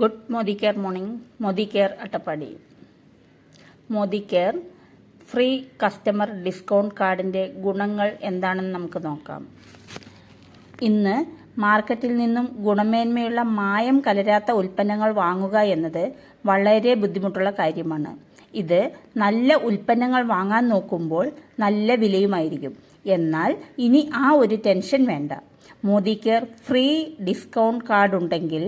Good Modi care morning. Modi care Attappadi. Modi care free customer discount കാർഡിന്റെ ഗുണങ്ങൾ എന്താണെന്ന് നമുക്ക് നോക്കാം. ഇന്ന് മാർക്കറ്റിൽ നിന്നും ഗുണമേന്മയുള്ള മായം കലരാത്ത ഉൽപ്പന്നങ്ങൾ വാങ്ങുക എന്നത് വളരെ ബുദ്ധിമുട്ടുള്ള കാര്യമാണ്. ഇത് നല്ല ഉൽപ്പന്നങ്ങൾ വാങ്ങാൻ നോക്കുമ്പോൾ നല്ല വിലയുമായിരിക്കും. എന്നാൽ ഇനി ആ ഒരു ടെൻഷൻ വേണ്ട. Modi care free discount card ഉണ്ടെങ്കിൽ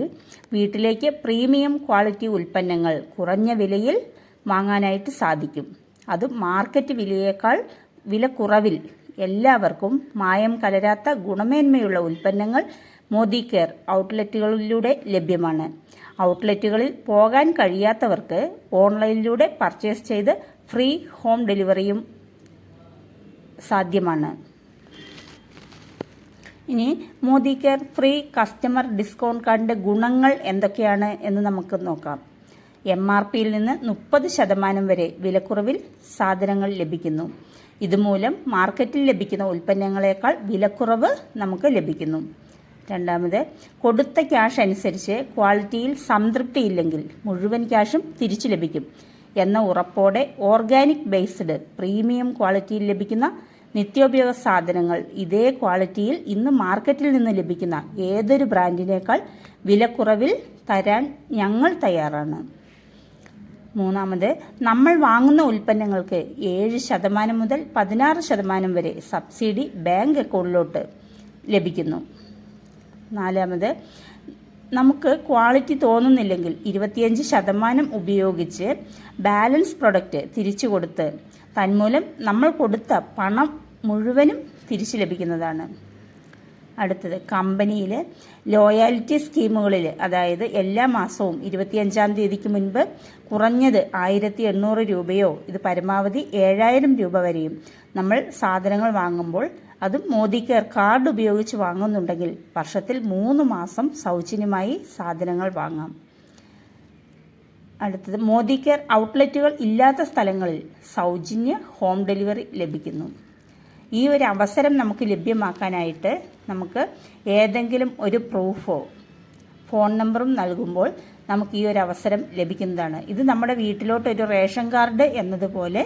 വീട്ടിലേക്ക് പ്രീമിയം ക്വാളിറ്റി ഉൽപ്പന്നങ്ങൾ കുറഞ്ഞ വിലയിൽ വാങ്ങാനായിട്ട് സാധിക്കും. അത് മാർക്കറ്റ് വിലയേക്കാൾ വില കുറവിൽ എല്ലാവർക്കും മായം കലരാത്ത ഗുണമേന്മയുള്ള ഉൽപ്പന്നങ്ങൾ മോദി കെയർ ഔട്ട്ലെറ്റുകളിലൂടെ ലഭ്യമാണ്. ഔട്ട്ലെറ്റുകളിൽ പോകാൻ കഴിയാത്തവർക്ക് ഓൺലൈനിലൂടെ പർച്ചേസ് ചെയ്ത് ഫ്രീ ഹോം ഡെലിവറിയും സാധ്യമാണ്. ഇനി Modi care free customer discount കാർഡിന്റെ ഗുണങ്ങൾ എന്തൊക്കെയാണ് എന്ന് നമുക്ക് നോക്കാം. എം ആർ പിയിൽ നിന്ന് മുപ്പത് ശതമാനം വരെ വിലക്കുറവിൽ സാധനങ്ങൾ ലഭിക്കുന്നു. ഇതുമൂലം മാർക്കറ്റിൽ ലഭിക്കുന്ന ഉൽപ്പന്നങ്ങളെക്കാൾ വിലക്കുറവ് നമുക്ക് ലഭിക്കുന്നു. രണ്ടാമത് കൊടുത്ത ക്യാഷ് അനുസരിച്ച് ക്വാളിറ്റിയിൽ സംതൃപ്തിയില്ലെങ്കിൽ മുഴുവൻ ക്യാഷും തിരിച്ചു ലഭിക്കും എന്ന ഉറപ്പോടെ ഓർഗാനിക് ബേസ്ഡ് പ്രീമിയം ക്വാളിറ്റിയിൽ ലഭിക്കുന്ന നിത്യോപയോഗ സാധനങ്ങൾ ഇതേ ക്വാളിറ്റിയിൽ ഇന്ന് മാർക്കറ്റിൽ നിന്ന് ലഭിക്കുന്ന ഏതൊരു ബ്രാൻഡിനേക്കാൾ വിലക്കുറവിൽ തരാൻ ഞങ്ങൾ തയ്യാറാണ്. മൂന്നാമത് നമ്മൾ വാങ്ങുന്ന ഉൽപ്പന്നങ്ങൾക്ക് ഏഴ് ശതമാനം മുതൽ പതിനാറ് ശതമാനം വരെ സബ്സിഡി ബാങ്ക് അക്കൗണ്ടിലോട്ട് ലഭിക്കുന്നു. നാലാമത് നമുക്ക് ക്വാളിറ്റി തോന്നുന്നില്ലെങ്കിൽ ഇരുപത്തിയഞ്ച് ശതമാനം ഉപയോഗിച്ച് ബാലൻസ് പ്രൊഡക്റ്റ് തിരിച്ചു കൊടുത്ത് തന്മൂലം നമ്മൾ കൊടുത്ത പണം മുഴുവനും തിരിച്ചു ലഭിക്കുന്നതാണ്. അടുത്തത് കമ്പനിയിൽ ലോയാലിറ്റി സ്കീമുകളിൽ അതായത് എല്ലാ മാസവും ഇരുപത്തിയഞ്ചാം തീയതിക്ക് മുൻപ് കുറഞ്ഞത് ആയിരത്തി എണ്ണൂറ് രൂപയോ ഇത് പരമാവധി ഏഴായിരം രൂപ വരെയും നമ്മൾ സാധനങ്ങൾ വാങ്ങുമ്പോൾ അതും മോദി കെയർ കാർഡ് ഉപയോഗിച്ച് വാങ്ങുന്നുണ്ടെങ്കിൽ വർഷത്തിൽ മൂന്ന് മാസം സൗജന്യമായി സാധനങ്ങൾ വാങ്ങാം. അടുത്തത് മോദി കെയർ ഔട്ട്ലെറ്റുകൾ ഇല്ലാത്ത സ്ഥലങ്ങളിൽ സൗജന്യ ഹോം ഡെലിവറി ലഭിക്കുന്നു. ഈ ഒരു അവസരം നമുക്ക് ലഭ്യമാക്കാനായിട്ട് നമുക്ക് ഏതെങ്കിലും ഒരു പ്രൂഫോ ഫോൺ നമ്പറും നൽകുമ്പോൾ നമുക്ക് ഈ ഒരു അവസരം ലഭിക്കുന്നതാണ്. ഇത് നമ്മുടെ വീട്ടിലോട്ട് ഒരു റേഷൻ കാർഡ് എന്നതുപോലെ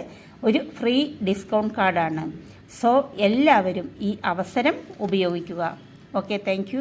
ഒരു ഫ്രീ ഡിസ്കൗണ്ട് കാർഡാണ്. സോ എല്ലാവരും ഈ അവസരം ഉപയോഗിക്കുക. Okay thank